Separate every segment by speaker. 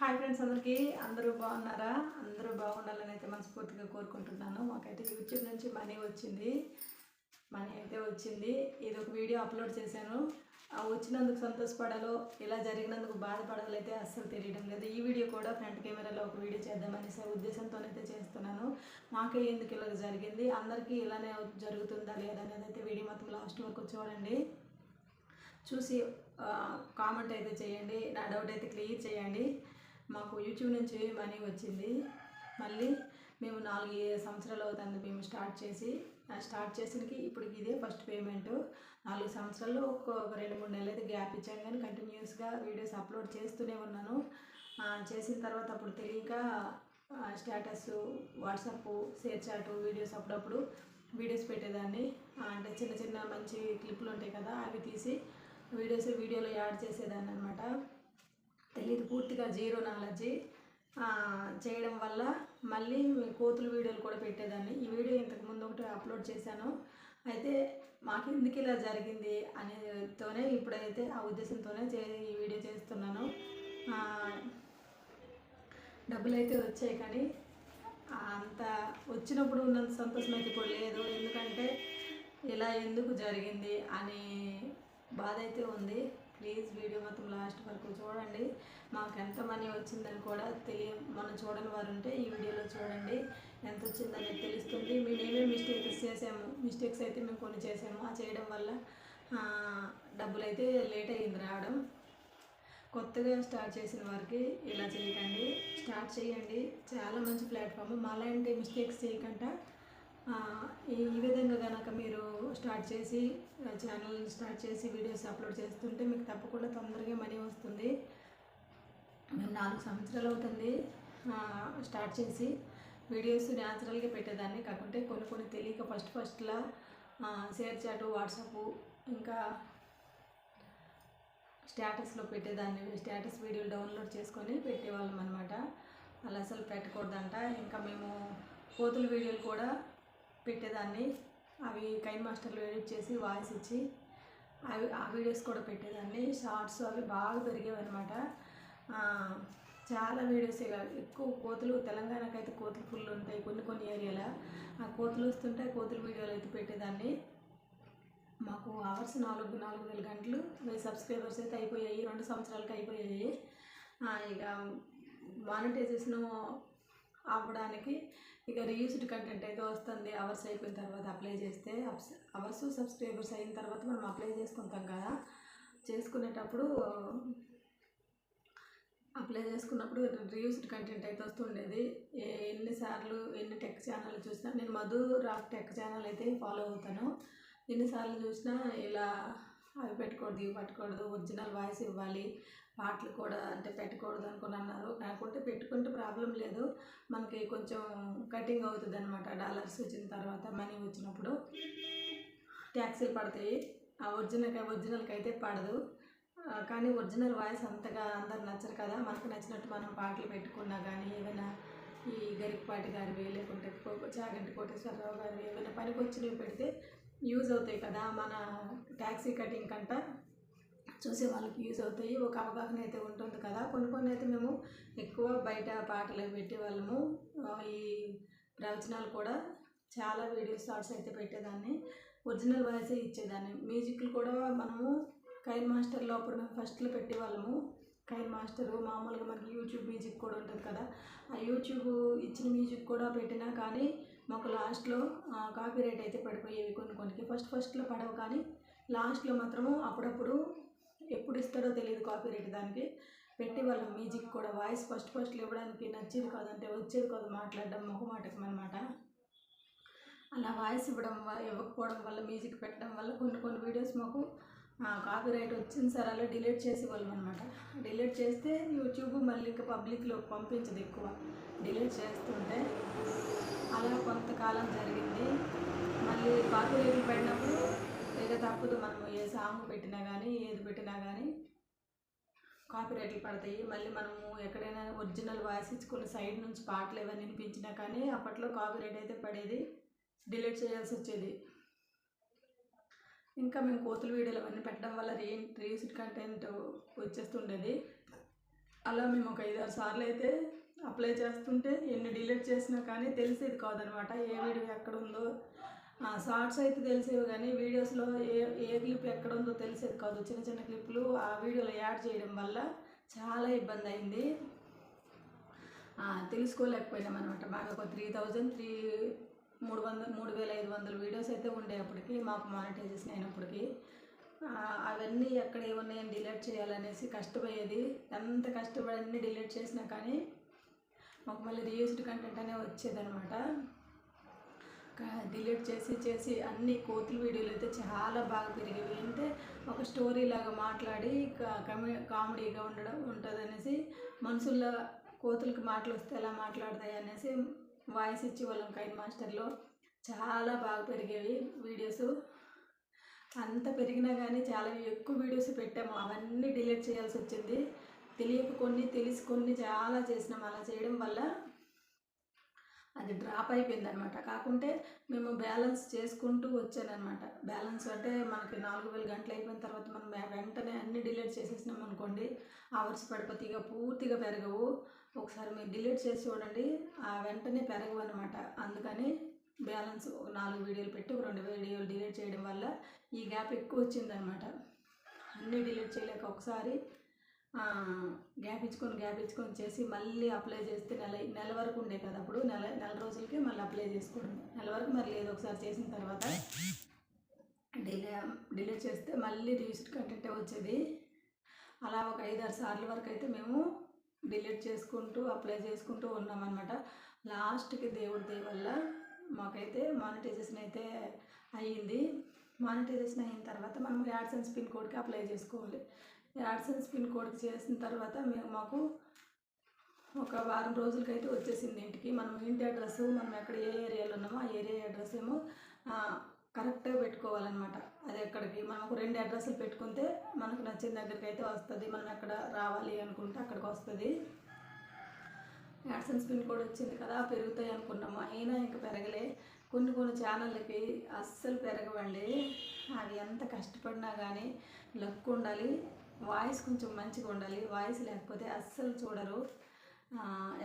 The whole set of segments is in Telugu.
Speaker 1: హాయ్ ఫ్రెండ్స్ అందరికీ. అందరూ బాగున్నారా? అందరూ బాగుండాలని అయితే మనస్ఫూర్తిగా కోరుకుంటున్నాను. మాకైతే యూట్యూబ్ నుంచి మనీ వచ్చింది. మనీ అయితే వచ్చింది. ఇది ఒక వీడియో అప్లోడ్ చేశాను. వచ్చినందుకు సంతోషపడాలో ఇలా జరిగినందుకు బాధపడాలో అయితే అస్సలు తెలియడం లేదు. ఈ వీడియో కూడా ఫ్రంట్ కెమెరాలో ఒక వీడియో చేద్దామనేసే ఉద్దేశంతోనైతే చేస్తున్నాను. మాకే ఎందుకు ఇలా జరిగింది? అందరికీ ఇలానే జరుగుతుందా లేదా అనేది అయితే వీడియో మొత్తం లాస్ట్ వరకు చూడండి. చూసి కామెంట్ అయితే చేయండి. నా డౌట్ అయితే క్లియర్ చేయండి. మాకు యూట్యూబ్ నుంచి మనీ వచ్చింది. మళ్ళీ మేము నాలుగు సంవత్సరాలు అవుతుంది మేము స్టార్ట్ చేసి స్టార్ట్ చేసినకి ఇప్పటికి ఇదే ఫస్ట్ పేమెంట్ నాలుగు సంవత్సరాల్లో ఒక రెండు మూడు నెలలు అయితే గ్యాప్ ఇచ్చాను కానీ కంటిన్యూస్గా వీడియోస్ అప్లోడ్ చేస్తూనే ఉన్నాను. చేసిన తర్వాత అప్పుడు తెలియక status WhatsApp ShareChat videos అప్పుడప్పుడు వీడియోస్ పెట్టేదాన్ని. అంటే చిన్న చిన్న మంచి క్లిప్లు ఉంటాయి కదా అవి తీసి వీడియోస్ వీడియోలో యాడ్ చేసేదాన్ని అనమాట తెలియదు పూర్తిగా జీరో నాలెడ్జి చేయడం వల్ల మళ్ళీ కోతుల వీడియోలు కూడా పెట్టేదాన్ని. ఈ వీడియో ఇంతకు ముందు ఒకటి అప్లోడ్ చేశాను. అయితే మాకు ఎందుకు ఇలా జరిగింది అనేతోనే ఇప్పుడైతే ఆ ఉద్దేశంతోనే చే ఈ వీడియో చేస్తున్నాను. డబ్బులు అయితే వచ్చాయి కానీ అంత వచ్చినప్పుడు ఉన్నంత సంతోషం అయితే ఇప్పుడు లేదు. ఎందుకంటే ఇలా ఎందుకు జరిగింది అనే బాధ అయితే ఉంది. ప్లీజ్ వీడియో మొత్తం లాస్ట్ వరకు చూడండి. మాకు ఎంత మనీ వచ్చిందని కూడా తెలియ మనం చూడని వారు ఉంటే ఈ వీడియోలో చూడండి. ఎంత వచ్చిందనేది తెలుస్తుంది. మేము ఏమేమి మిస్టేక్స్ చేసాము. మిస్టేక్స్ అయితే మేము కొన్ని చేసాము. ఆ చేయడం వల్ల డబ్బులు అయితే లేట్ అయ్యింది రావడం. కొత్తగా స్టార్ట్ చేసిన వారికి ఇలా చేయకండి. స్టార్ట్ చేయండి. చాలా మంచి ప్లాట్ఫామ్ మాలాంటి మిస్టేక్స్ చేయకుండా ఈ విధంగా కనుక మీరు స్టార్ట్ చేసి ఛానల్ స్టార్ట్ చేసి వీడియోస్ అప్లోడ్ చేస్తుంటే మీకు తప్పకుండా తొందరగా మనీ వస్తుంది. మేము నాలుగు సంవత్సరాలు అవుతుంది స్టార్ట్ చేసి వీడియోస్ న్యాచురల్గా పెట్టేదాన్ని కాకుంటే కొన్ని కొన్ని తెలియక ఫస్ట్ ఫస్ట్లా షేర్ చాటు వాట్సాప్ ఇంకా స్టేటస్లో పెట్టేదాన్ని. స్టేటస్ వీడియోలు డౌన్లోడ్ చేసుకొని పెట్టేవాళ్ళం అనమాట అలా అసలు పెట్టకూడదంట. ఇంకా మేము కోతుల వీడియోలు కూడా పెట్టేదాన్ని. అవి కైన్ మాస్టర్లో ఎడిట్ చేసి వాయిస్ ఇచ్చి అవి ఆ వీడియోస్ కూడా పెట్టేదాన్ని. షార్ట్స్ అవి బాగా పెరిగేవి అనమాట చాలా వీడియోస్ ఎక్కువ కోతులు తెలంగాణకైతే అయితే కోతులు ఫుల్ ఉంటాయి కొన్ని కొన్ని ఏరియాలో. ఆ కోతులు వస్తుంటే కోతుల వీడియోలు అయితే పెట్టేదాన్ని. మాకు అవర్స్ నాలుగు నాలుగు వేల గంటలు. వెయ్యి సబ్స్క్రైబర్స్ అయితే అయిపోయాయి. రెండు సంవత్సరాలకి అయిపోయాయి. ఇక మానిటైజేషన్ అవ్వడానికి ఇక రీయూస్డ్ కంటెంట్ అయితే వస్తుంది. అవర్స్ అయిపోయిన తర్వాత అప్లై చేస్తే అవర్స్ సబ్స్క్రైబర్స్ అయిన తర్వాత మనం అప్లై చేసుకుంటాం కదా. చేసుకునేటప్పుడు అప్లై చేసుకున్నప్పుడు రీయూస్డ్ కంటెంట్ అయితే వస్తుండేది ఎన్నిసార్లు ఎన్ని టెక్ ఛానల్ చూసినా నేను మధు రాక్ టెక్ ఛానల్ అయితే ఫాలో అవుతాను. ఎన్నిసార్లు చూసినా ఇలా అవి పెట్టకూడదు ఇవి పెట్టకూడదు ఒరిజినల్ వాయిస్ ఇవ్వాలి పాటలు కూడా అంటే పెట్టకూడదు అనుకుని అన్నారు. కాకుంటే పెట్టుకుంటే ప్రాబ్లం లేదు. మనకి కొంచెం కటింగ్ అవుతుంది అనమాట డాలర్స్ వచ్చిన తర్వాత మనీ వచ్చినప్పుడు ట్యాక్సీలు పడతాయి. ఆ ఒరిజినల్ ఒరిజినల్కి అయితే పడదు. కానీ ఒరిజినల్ వాయిస్ అంతగా అందరు నచ్చరు కదా. మనకు నచ్చినట్టు మనం పాటలు పెట్టుకున్నా కానీ ఏమైనా ఈ గరికపాటి గారివి లేకుంటే చాగంటి కోటేశ్వరరావు గారివి ఏమైనా పనికి వచ్చినవి పెడితే యూజ్ అవుతాయి కదా. మన ట్యాక్సీ కటింగ్ కంట చూసే వాళ్ళకి యూజ్ అవుతాయి. ఒక అవగాహన అయితే ఉంటుంది కదా. కొన్ని కొన్ని అయితే మేము ఎక్కువ బయట పాటలు పెట్టేవాళ్ళము ఈ ప్రవచనాలు కూడా చాలా వీడియో షార్ట్స్ అయితే పెట్టేదాన్ని. ఒరిజినల్ వాయిస్ ఇచ్చేదాన్ని. మ్యూజిక్లు కూడా మనము కైన్ మాస్టర్లో అప్పుడు మేము ఫస్ట్లో పెట్టేవాళ్ళము కైన్ మాస్టర్ మామూలుగా మనకి యూట్యూబ్ మ్యూజిక్ కూడా ఉంటుంది కదా. ఆ యూట్యూబ్ ఇచ్చిన మ్యూజిక్ కూడా పెట్టినా కానీ మాకు లాస్ట్లో కాపీ రేట్ అయితే పడిపోయేవి కొన్ని కొన్నికి ఫస్ట్ ఫస్ట్లో పడవు కానీ లాస్ట్లో మాత్రము అప్పుడప్పుడు ఎప్పుడు ఇస్తాడో తెలియదు కాపీ రైట్ దానికి. పెట్టి వాళ్ళ మ్యూజిక్ కూడా వాయిస్ ఫస్ట్ ఫస్ట్లు ఇవ్వడానికి నచ్చేది కాదంటే వచ్చేది కాదు మాట్లాడడం మొహమాటకం అనమాట అలా వాయిస్ ఇవ్వడం వల్ల ఇవ్వకపోవడం వల్ల మ్యూజిక్ పెట్టడం వల్ల కొన్ని కొన్ని వీడియోస్ మాకు కాపీ రైట్ వచ్చింది సార్ అలా డిలీట్ చేసేవాళ్ళం అనమాట డిలీట్ చేస్తే యూట్యూబ్ మళ్ళీ ఇంకా పబ్లిక్లో పంపించదు ఎక్కువ. డిలీట్ చేస్తుంటే అలా కొంతకాలం జరిగింది. మళ్ళీ కాపీ రైట్లు పడినప్పుడు ఇక తప్పదు మనం ఏ సాంగ్ పెట్టినా కానీ ఏది పెట్టినా కానీ కాపీరైట్లు పడతాయి. మళ్ళీ మనము ఎక్కడైనా ఒరిజినల్ వాయిస్ ఇచ్చుకుని సైడ్ నుంచి పాటలు ఏవైనా వినిపించినా కానీ అప్పట్లో కాపీరైట్ అయితే పడేది డిలీట్ చేయాల్సి వచ్చేది. ఇంకా మేము కోతుల వీడియోలు అవన్నీ పెట్టడం వల్ల రీ రీసెంట్ కంటెంట్ వచ్చేస్తుండేది. అలా మేము ఒక ఐదారు సార్లు అయితే అప్లై చేస్తుంటే ఎన్ని డిలీట్ చేసినా కానీ తెలిసేది కాదనమాట. ఏ వీడియో ఎక్కడ ఉందో షార్ట్స్ అయితే తెలిసేవి కానీ వీడియోస్లో ఏ ఏ క్లిప్ ఎక్కడ ఉందో తెలిసేది కాదు. చిన్న చిన్న క్లిప్లు ఆ వీడియోలో యాడ్ చేయడం వల్ల చాలా ఇబ్బంది అయింది. తెలుసుకోలేకపోయినాం అనమాట మాకు ఒక త్రీ థౌజండ్ త్రీ మూడు వందల మూడు వేల ఐదు వందల వీడియోస్ అయితే ఉండే అప్పటికి మాకు మానిటైజేషన్ అయినప్పటికీ. అవన్నీ ఎక్కడ ఏమున్నాయని డిలీట్ చేయాలనేసి కష్టపోయేది ఎంత కష్టపడి అన్నీ డిలీట్ చేసినా కానీ మాకు మళ్ళీ రీయూస్డ్ కంటెంట్ అనే వచ్చేదనమాట డిలీట్ చేసి చేసి అన్ని కోతుల వీడియోలు అయితే చాలా బాగా పెరిగేవి. అంటే ఒక స్టోరీ లాగా మాట్లాడి కమె కామెడీగా ఉండడం ఉంటుంది అనేసి మనుషుల్లో కోతులకి మాటలు వస్తే ఎలా మాట్లాడతాయి అనేసి వాయిస్ ఇచ్చి వాళ్ళం కైన్ మాస్టర్లో. చాలా బాగా పెరిగేవి వీడియోస్. అంత పెరిగినా కానీ చాలా ఎక్కువ వీడియోస్ పెట్టాము. అవన్నీ డిలీట్ చేయాల్సి వచ్చింది. తెలియక కొన్ని తెలిసి కొన్ని చాలా చేసినాం. అలా చేయడం వల్ల అది డ్రాప్ అయిపోయింది అనమాట కాకుంటే మేము బ్యాలెన్స్ చేసుకుంటూ వచ్చానమాట బ్యాలెన్స్ అంటే మనకి నాలుగు వేల గంటలు అయిపోయిన తర్వాత మనం వెంటనే అన్ని డిలీట్ చేసేసినాం అనుకోండి అవర్స్ పడిపోతే ఇక పూర్తిగా పెరగవు. ఒకసారి మీరు డిలీట్ చేసి చూడండి ఆ వెంటనే పెరగవు అనమాట అందుకని బ్యాలెన్స్ ఒక నాలుగు వీడియోలు పెట్టి ఒక రెండు వీడియోలు డిలీట్ చేయడం వల్ల ఈ గ్యాప్ ఎక్కువ వచ్చిందనమాట అన్నీ డిలీట్ చేయలేక ఒకసారి గ్యాప్ ఇచ్చుకొని గ్యాప్ ఇచ్చుకొని చేసి మళ్ళీ అప్లై చేస్తే నెల నెల వరకు ఉండే కదా అప్పుడు నెల నెల రోజులకి మళ్ళీ అప్లై చేసుకోవడం. నెల వరకు మరి లేదు ఒకసారి చేసిన తర్వాత డిలే డిలీట్ చేస్తే మళ్ళీ రిజిస్టర్ కంటెంట్ వచ్చేది. అలా ఒక ఐదారు సార్లు వరకు అయితే మేము డిలీట్ చేసుకుంటూ అప్లై చేసుకుంటూ ఉన్నామన్నమాట లాస్ట్కి దేవుడి దయ వల్ల మాకైతే మానిటైజేషన్ అయితే అయ్యింది. మానిటైజేషన్ అయిన తర్వాత మనం యాడ్సెన్స్ పిన్ కోడ్కి అప్లై చేసుకోవాలి. యాడ్సెన్స్ పిన్ కోడ్ చేసిన తర్వాత మేము మాకు ఒక వారం రోజులకైతే వచ్చేసింది ఇంటికి. మనం ఇంటి అడ్రస్ మనం ఎక్కడ ఏ ఏరియాలో ఉన్నామో ఆ ఏరియా అడ్రస్ ఏమో కరెక్ట్గా పెట్టుకోవాలన్నమాట. అది ఎక్కడికి? మనం ఒక రెండు అడ్రస్లు పెట్టుకుంటే మనకు నచ్చిన దగ్గరికి అయితే వస్తుంది. మనం ఎక్కడ రావాలి అనుకుంటే అక్కడికి వస్తుంది. యాడ్సెన్స్ పిన్ కోడ్ వచ్చింది కదా పెరుగుతాయి అనుకున్నాము. అయినా ఇంకా పెరగలే. కొన్ని కొన్ని ఛానళ్ళకి అస్సలు పెరగవండి. అవి ఎంత కష్టపడినా కానీ లక్ ఉండాలి వాయిస్ కొంచెం మంచిగా ఉండాలి. వాయిస్ లేకపోతే అస్సలు చూడరు.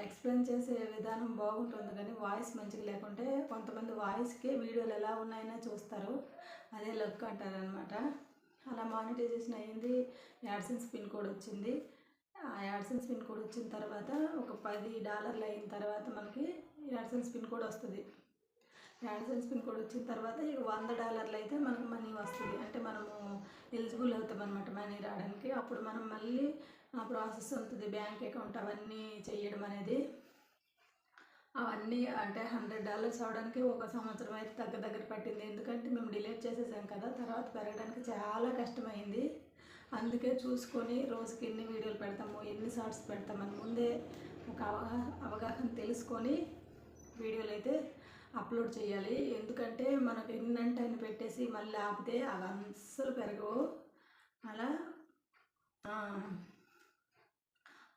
Speaker 1: ఎక్స్ప్లెయిన్ చేసే విధానం బాగుంటుంది కానీ వాయిస్ మంచిగా లేకుంటే కొంతమంది వాయిస్కి వీడియోలు ఎలా ఉన్నాయన్నా చూస్తారు. అదే లక్ అంటారు అనమాట అలా మానిటైజేషన్ అయ్యింది. యాడ్సెన్స్ పిన్ కోడ్ వచ్చింది. ఆ యాడ్సెన్స్ పిన్ కోడ్ వచ్చిన తర్వాత ఒక పది డాలర్లు అయిన తర్వాత మనకి యాడ్సెన్స్ పిన్ కోడ్ వస్తుంది. యాడ్సెన్స్ పిన్ కోడ్ వచ్చిన తర్వాత ఇక వంద డాలర్లు అయితే మనకు మనీ వస్తుంది. అంటే మనము ఎలిజిబుల్ అవుతాం అనమాట మనీ రావడానికి. అప్పుడు మనం మళ్ళీ ఆ ప్రాసెస్ ఉంటుంది బ్యాంక్ అకౌంట్ అవన్నీ చేయడం అనేది. అవన్నీ అంటే హండ్రెడ్ డాలర్స్ అవడానికి ఒక సంవత్సరం అయితే దగ్గర దగ్గర పట్టింది. ఎందుకంటే మేము డిలీట్ చేసేసాం కదా తర్వాత పెరగడానికి చాలా కష్టమైంది. అందుకే చూసుకొని రోజుకి ఎన్ని వీడియోలు పెడతాము ఎన్ని షార్ట్స్ పెడతామని ముందే ఒక అవగాహన అవగాహన తెలుసుకొని వీడియోలు అయితే అప్లోడ్ చేయాలి. ఎందుకంటే మనకు ఎన్నంటే అని పెట్టేసి మళ్ళీ ఆపితే అవి అస్సలు పెరగవు. అలా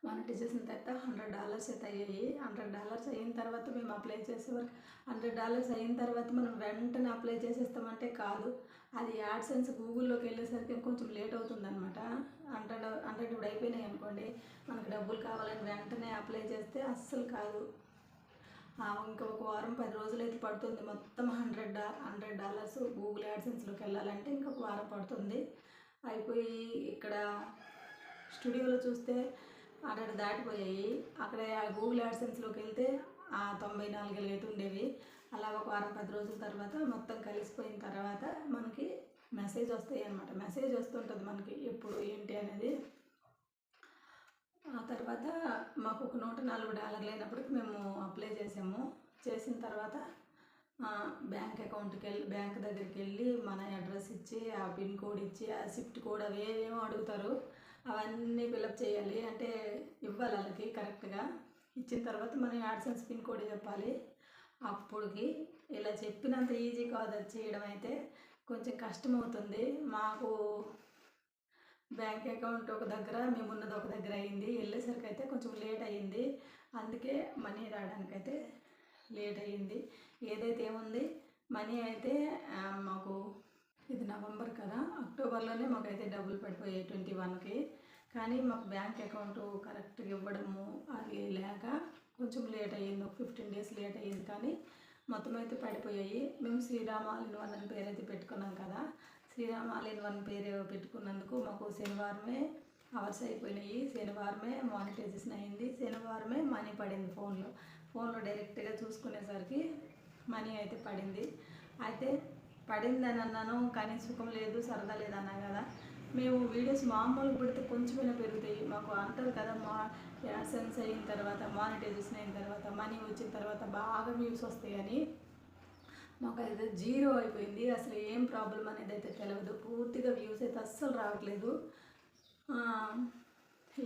Speaker 1: మానిటైజేషన్ తర్వాత హండ్రెడ్ డాలర్స్ అయితే అయ్యాయి. హండ్రెడ్ డాలర్స్ అయిన తర్వాత మేము అప్లై చేసే వరకు హండ్రెడ్ డాలర్స్ అయిన తర్వాత మనం వెంటనే అప్లై చేసేస్తామంటే కాదు. అది యాడ్సెన్స్ గూగుల్లోకి వెళ్ళేసరికి కొంచెం లేట్ అవుతుందన్నమాట. హండ్రెడ్ హండ్రెడ్ ఇప్పుడు అయిపోయినాయి అనుకోండి. మనకు డబ్బులు కావాలని వెంటనే అప్లై చేస్తే అస్సలు కాదు. ఇంకొక వారం పది రోజులు అయితే పడుతుంది. మొత్తం హండ్రెడ్ డా హండ్రెడ్ డాలర్స్ గూగుల్ యాడ్సెన్స్లోకి వెళ్ళాలంటే ఇంకొక వారం పడుతుంది. అయిపోయి ఇక్కడ స్టూడియోలో చూస్తే హండ్రెడ్ దాటిపోయాయి. అక్కడ గూగుల్ యాడ్సెన్స్లోకి వెళ్తే ఆ తొంభై నాలుగు అయితే ఉండేవి. అలా ఒక వారం పది రోజుల తర్వాత మొత్తం కలిసిపోయిన తర్వాత మనకి మెసేజ్ వస్తాయి అనమాట మెసేజ్ వస్తుంటుంది మనకి ఎప్పుడు ఏంటి అనేది. ఆ తర్వాత మాకు ఒక నూట నాలుగు డాలర్లు అయినప్పటికి మేము అప్లై చేసాము. చేసిన తర్వాత బ్యాంక్ అకౌంట్కి వెళ్ళి బ్యాంక్ దగ్గరికి వెళ్ళి మన అడ్రస్ ఇచ్చి ఆ పిన్ కోడ్ ఇచ్చి ఆ షిఫ్ట్ కోడ్ అవి ఏమేమో అడుగుతారు. అవన్నీ ఫిలప్ చేయాలి. అంటే ఇవ్వాలి వాళ్ళకి కరెక్ట్గా ఇచ్చిన తర్వాత మనం యాడ్సెన్స్ పిన్ కోడ్ చెప్పాలి. అప్పటికి ఇలా చెప్పినంత ఈజీ కాదు అది చేయడం అయితే. కొంచెం కష్టం అవుతుంది మాకు బ్యాంక్ అకౌంట్ ఒక దగ్గర మేము ఉన్నది ఒక దగ్గర అయింది. వెళ్ళేసరికి అయితే కొంచెం లేట్ అయ్యింది. అందుకే మనీ రావడానికైతే లేట్ అయ్యింది. ఏదైతే ఏముంది మనీ అయితే మాకు ఇది నవంబర్ కదా అక్టోబర్లోనే మాకైతే డబ్బులు పడిపోయాయి ట్వంటీ వన్కి. కానీ మాకు బ్యాంక్ అకౌంట్ కరెక్ట్గా ఇవ్వడము అది లేక కొంచెం లేట్ అయ్యింది. ఒక ఫిఫ్టీన్ డేస్ లేట్ అయ్యింది కానీ మొత్తం అయితే పడిపోయాయి. మేము శ్రీరామాలను ఆల్ అని పేరు అయితే పెట్టుకున్నాం కదా శ్రీరామ ఆల్ ఇన్ వన్ పేరు పెట్టుకున్నందుకు మాకు శనివారమే అవర్స్ అయిపోయినాయి. శనివారమే మానిటైజేషన్ అయింది. శనివారమే మనీ పడింది ఫోన్లో ఫోన్లో డైరెక్ట్గా చూసుకునేసరికి మనీ అయితే పడింది. అయితే పడిందని అన్నాను కానీ సుఖం లేదు సరదా లేదన్నా కదా. మేము వీడియోస్ మామూలు పెడితే కొంచెమైనా పెరుగుతాయి. మాకు అంటారు కదా మా యాడ్సెన్స్ అయిన తర్వాత మానిటైజేషన్ అయిన తర్వాత మనీ వచ్చిన తర్వాత బాగా వ్యూస్ వస్తాయని. మాకు అయితే జీరో అయిపోయింది. అసలు ఏం ప్రాబ్లం అనేది అయితే తెలియదు పూర్తిగా వ్యూస్ అయితే అస్సలు రావట్లేదు.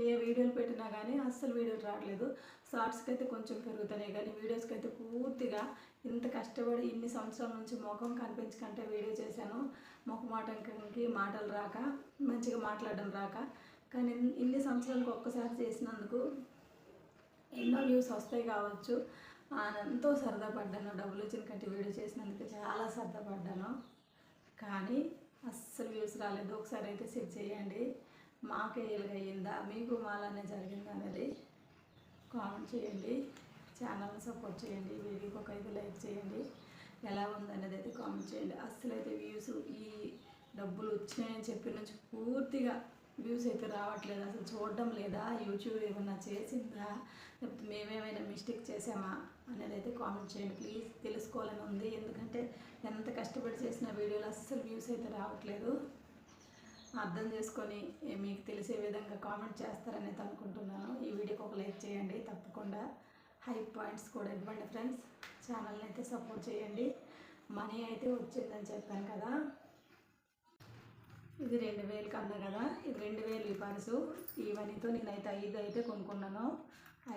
Speaker 1: ఏ వీడియోలు పెట్టినా కానీ అస్సలు వీడియోలు రావట్లేదు. షార్ట్స్కి అయితే కొంచెం పెరుగుతున్నాయి కానీ వీడియోస్కి అయితే పూర్తిగా ఇంత కష్టపడి ఇన్ని సంవత్సరాల నుంచి ముఖం కనిపించకంటే వీడియో చేశాను. ముఖమాటంకి మాటలు రాక మంచిగా మాట్లాడడం రాక. కానీ ఇన్ని- సంవత్సరాలకు ఒక్కసారి చేసినందుకు ఎన్నో వ్యూస్ వస్తాయి కావచ్చు. ఎంతో సరదా పడ్డాను డబ్బులు వచ్చిన కంటే వీడియో చేసినందుకు చాలా సరదా పడ్డాను. కానీ అస్సలు వ్యూస్ రాలేదు. ఒకసారి అయితే చెక్ చేయండి. మాకే ఇలాగ అయ్యిందా మీకు మాలానే జరిగిందా అనేది కామెంట్ చేయండి. ఛానల్ని సపోర్ట్ చేయండి. వీడియోకి ఒక ఐదు లైక్ చేయండి. ఎలా ఉందనేది అయితే కామెంట్ చేయండి. అస్సలు అయితే వ్యూస్ ఈ డబ్బులు వచ్చినాయని చెప్పి నుంచి పూర్తిగా వ్యూస్ అయితే రావట్లేదు. అసలు చూడడం లేదా? యూట్యూబ్ ఏమన్నా చేసిందా? లేకపోతే మేమేమైనా మిస్టేక్ చేసామా అనేది అయితే కామెంట్ చేయండి. ప్లీజ్ తెలుసుకోవాలని ఉంది. ఎందుకంటే ఎంత కష్టపడి చేసిన వీడియోలు అస్సలు వ్యూస్ అయితే రావట్లేదు. అర్థం చేసుకొని మీకు తెలిసే విధంగా కామెంట్ చేస్తారని అయితే అనుకుంటున్నాను. ఈ వీడియోకి ఒక లైక్ చేయండి. తప్పకుండా హై పాయింట్స్ కూడా ఇవ్వండి ఫ్రెండ్స్. ఛానల్ని అయితే సపోర్ట్ చేయండి. మనీ అయితే వచ్చిందని చెప్పాను కదా. ఇది రెండు వేలు కన్నా కదా. ఇది రెండు వేలు ఈ పర్సు. ఈ మనీతో నేనైతే ఐదు అయితే కొనుక్కున్నాను.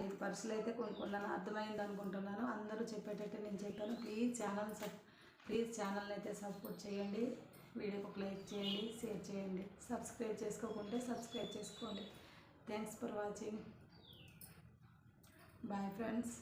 Speaker 1: ఐదు పర్సులు అయితే కొనుక్కున్నాను అర్థమైంది అనుకుంటున్నాను. అందరూ చెప్పేటట్టు నేను చెప్పాను. ప్లీజ్ ఛానల్ సబ్ ప్లీజ్ ఛానల్ని అయితే సపోర్ట్ చేయండి. వీడియోకి ఒక లైక్ చేయండి షేర్ చేయండి. సబ్స్క్రైబ్ చేసుకోకుంటే సబ్స్క్రైబ్ చేసుకోండి. Thanks for watching bye friends